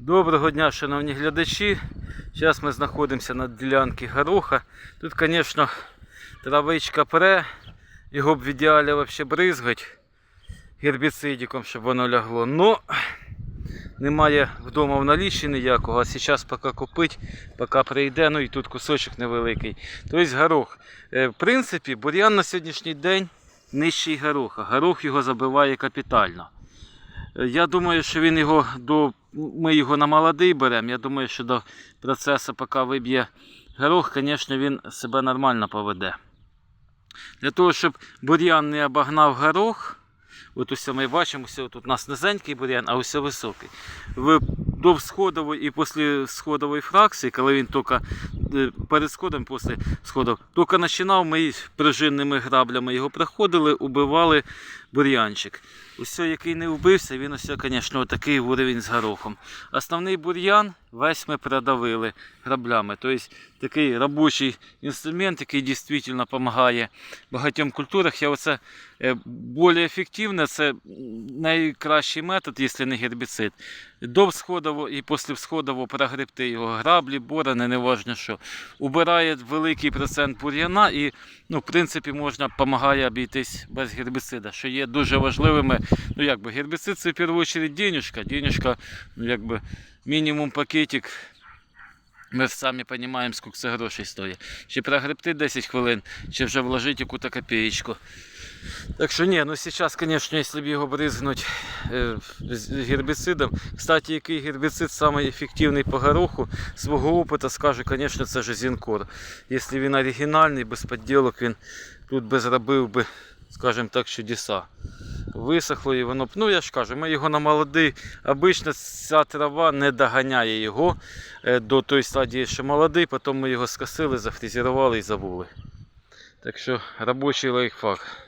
Доброго дня, шановні глядачі. Зараз ми знаходимося на ділянці гороха. Тут, звісно, травичка пре. Його б в ідеалі взагалі бризгати гербіцидиком, щоб воно лягло. Но немає вдома в налічі ніякого, а зараз поки купить, поки прийде, ну і тут кусочок невеликий. Тобто горох. Е, В принципі, бур'ян на сьогоднішній день нижчий гороха. Горох його забиває капітально. Е, Я думаю, що він його до. Ми його на молодий беремо. Я думаю, що до процесу, поки виб'є горох, звісно, він себе нормально поведе. Для того, щоб бур'ян не обогнав горох, от усе ми бачимо, ось тут у нас низенький бур'ян, а ось високий. В, до всходової і після сходової фракції, коли він тільки перед сходом, після сходів, тільки починав, ми пружинними граблями його проходили, убивали бур'янчик. Усе, який не вбився, він ось, звісно, такий уровень з горохом. Основний бур'ян весь ми продавили граблями. Тобто такий робочий інструмент, який дійсно допомагає багатьом культурах. Я оце е, більш ефективне, це найкращий метод, якщо не гербіцид. До всходово і після всходово прогребти його граблі, борони, неважно що. Убирає великий процент бур'яна і, ну, в принципі, можна допомагає обійтись без гербіцида, що є дуже важливими. Ну, якби гербіцид це в першу чергу денежка. Денежка, ну, якби мінімум пакетик. Ми самі розуміємо, скільки це грошей стоїть. Чи прогребти 10 хвилин, чи вже вложити якусь копеечку. Так що ні, ну зараз, звісно, якщо б його бризгнути е, гербіцидом. Кстати, який гербіцид самий ефективний по гороху, свого опиту скажу, звісно, це ж Зінкор. Якщо він оригінальний, без підділок, він тут би зробив би, скажімо так, чудеса. Висохло і воно, ну я ж кажу, ми його на молодий. Обично ця трава не доганяє його е, до тої стадії, що молодий, потім ми його скосили, зафрезерували і забули. Так що робочий лайфхак.